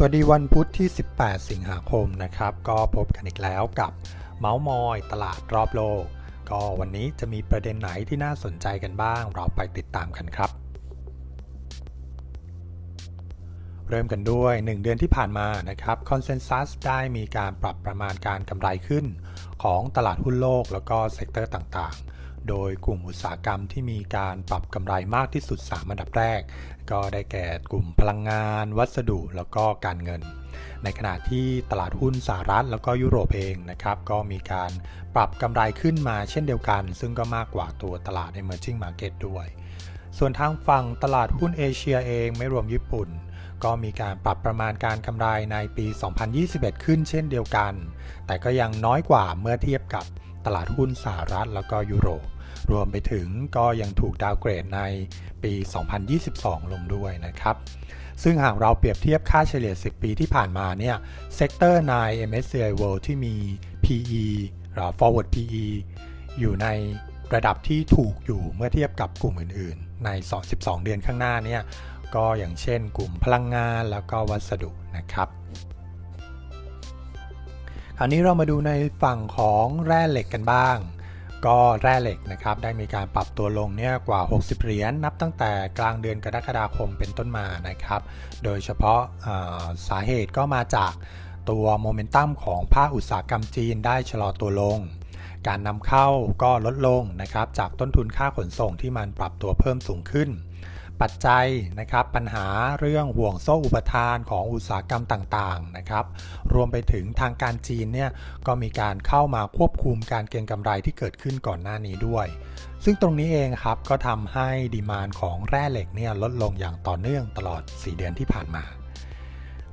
สวัสดีวันพุธที่ 18 สิงหาคมนะครับ ก็พบกันอีกแล้วกับเมาส์มอย ตลาดรอบโลก ก็วันนี้จะมีประเด็นไหนที่น่าสนใจกันบ้าง เราไปติดตามกันครับ เริ่มกันด้วย 1 เดือนที่ผ่านมานะครับคอนเซนแซสได้มีการปรับประมาณการกำไรขึ้น ของตลาดหุ้นโลกแล้วก็เซกเตอร์ต่างๆ โดยกลุ่มอุตสาหกรรมที่มีการปรับกำไรมากที่สุด 3 อันดับแรก ก็ได้แก่กลุ่มพลังงาน วัสดุแล้วก็การเงิน ในขณะที่ตลาดหุ้นสหรัฐแล้วก็ยุโรปเองนะครับ ก็มีการปรับกำไรขึ้นมาเช่นเดียวกัน ซึ่งก็มากกว่าตัวตลาด emerging market ด้วย ส่วนทางฝั่งตลาดหุ้นเอเชียเองไม่รวมญี่ปุ่นก็มีการปรับประมาณการกำไรในปี 2021 ขึ้นเช่นเดียวกัน แต่ก็ยังน้อยกว่าเมื่อเทียบกับ ตลาดหุ้นสหรัฐแล้วก็ยุโรป รวมไปถึงก็ยังถูกดาวเกรดในปี 2022 ลงด้วยนะครับ ซึ่งหากเราเปรียบเทียบค่าเฉลี่ย 10 ปีที่ผ่านมาเนี่ย เซกเตอร์ใน MSCI World ที่มี PE หรือ forward PE อยู่ในระดับที่ถูกอยู่เมื่อเทียบกับกลุ่มอื่นๆ ใน 12 เดือนข้างหน้าเนี่ย ก็อย่างเช่นกลุ่มพลังงานแล้วก็วัสดุนะครับ คราวนี้เรามาดูในฝั่งของแร่เหล็กกันบ้าง ก็แร่เหล็กนะครับได้มีการปรับตัวลงเนี่ยกว่า 60 เหรียญนับตั้งแต่กลางเดือนกรกฎาคมเป็นต้นมานะครับ โดยเฉพาะสาเหตุก็มาจากตัวโมเมนตัมของภาคอุตสาหกรรมจีนได้ชะลอตัวลง การนำเข้าก็ลดลงนะครับจากต้นทุนค่าขนส่งที่มันปรับตัวเพิ่มสูงขึ้น ปัจจัยนะครับปัญหาเรื่องห่วงโซ่อุปทานของอุตสาหกรรมต่างๆนะครับรวมไปถึงทางการจีนเนี่ยก็มีการเข้ามาควบคุมการเก็งกำไรที่เกิดขึ้นก่อนหน้านี้ด้วย ซึ่งตรงนี้เองครับก็ทำให้ดีมานของแร่เหล็กเนี่ยลดลงอย่างต่อเนื่องตลอด 4 เดือนที่ผ่านมา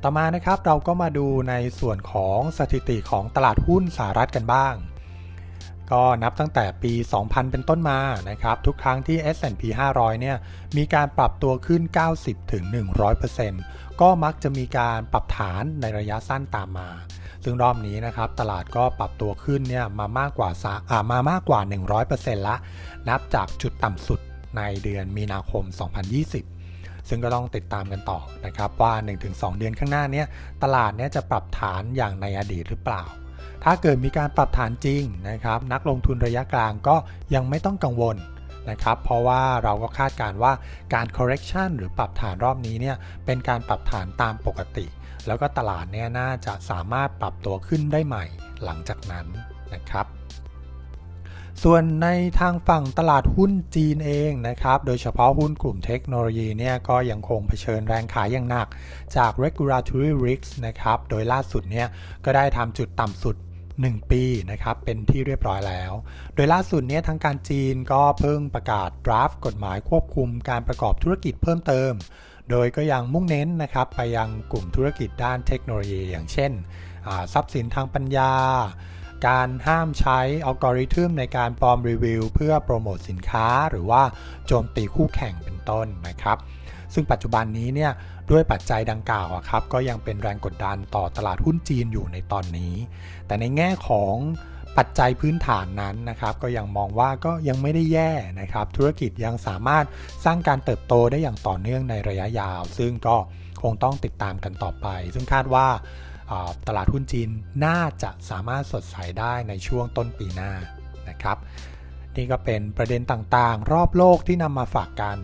ต่อมานะครับเราก็มาดูในส่วนของสถิติของตลาดหุ้นสหรัฐกันบ้าง ก็นับตั้งแต่ปี 2000 เป็นต้นมานะครับ ทุกครั้งที่ S&P 500 เนี่ย มีการปรับตัวขึ้น 90ถึง100%ก็มักจะมีการปรับฐานในระยะสั้นตามมา ซึ่งรอบนี้นะครับ ตลาดก็ปรับตัวขึ้นเนี่ยมามากกว่าอ่ามามากกว่า 100%ละ นับจากจุดต่ำสุดในเดือนมีนาคม 2020ซึ่งก็ต้องติดตามกันต่อนะครับว่า 1-2 เดือนข้างหน้านี้ตลาดเนี่ยจะปรับฐานอย่างในอดีตหรือเปล่า ถ้าเกิดมีการปรับฐานจริงนะครับ นักลงทุนระยะกลางก็ยังไม่ต้องกังวลนะครับ เพราะว่าเราก็คาดการว่าการ correction หรือปรับฐานรอบนี้เนี่ยเป็นการปรับฐานตามปกติ แล้วก็ตลาดเนี่ยน่าจะสามารถปรับตัวขึ้นได้ใหม่หลังจากนั้นนะครับ ส่วนในทางฝั่งตลาดหุ้นจีนเองนะครับ โดยเฉพาะหุ้นกลุ่มเทคโนโลยีเนี่ยก็ยังคงเผชิญแรงขายอย่างหนักจาก regulatory Risk นะครับ โดยล่าสุดเนี่ยก็ได้ทำจุดต่ำสุด1 ปีนะครับเป็นที่เรียบร้อยแล้ว โดยล่าสุดเนี่ยทางการจีนก็เพิ่งประกาศดราฟต์กฎหมายควบคุมการประกอบธุรกิจเพิ่มเติม โดยก็ยังมุ่งเน้นนะครับไปยังกลุ่มธุรกิจด้านเทคโนโลยี อย่างเช่นทรัพย์สินทางปัญญา การห้ามใช้อัลกอริทึมในการปลอมรีวิว เพื่อโปรโมทสินค้า หรือว่าโจมตีคู่แข่งเป็นต้นนะครับซึ่งปัจจุบันนี้เนี่ยด้วยปัจจัยดังกล่าวครับก็ยังเป็นแรงกดดันต่อตลาดหุ้นจีนอยู่ในตอนนี้ แต่ในแง่ของปัจจัยพื้นฐานนั้นนะครับ ก็ยังมองว่าก็ยังไม่ได้แย่นะครับ ธุรกิจยังสามารถสร้างการเติบโตได้อย่างต่อเนื่องในระยะยาว ซึ่งก็คงต้องติดตามกันต่อไป ซึ่งคาดว่า ตลาดหุ้นจีนน่าจะสามารถสดใสได้ในช่วงต้นปีหน้านะครับ นี่ก็เป็นประเด็นต่างๆ รอบโลกที่นำมาฝากกัน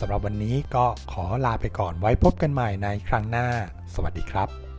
สำหรับวันนี้ก็ขอลาไปก่อนไว้พบกันใหม่ในครั้งหน้า สวัสดีครับ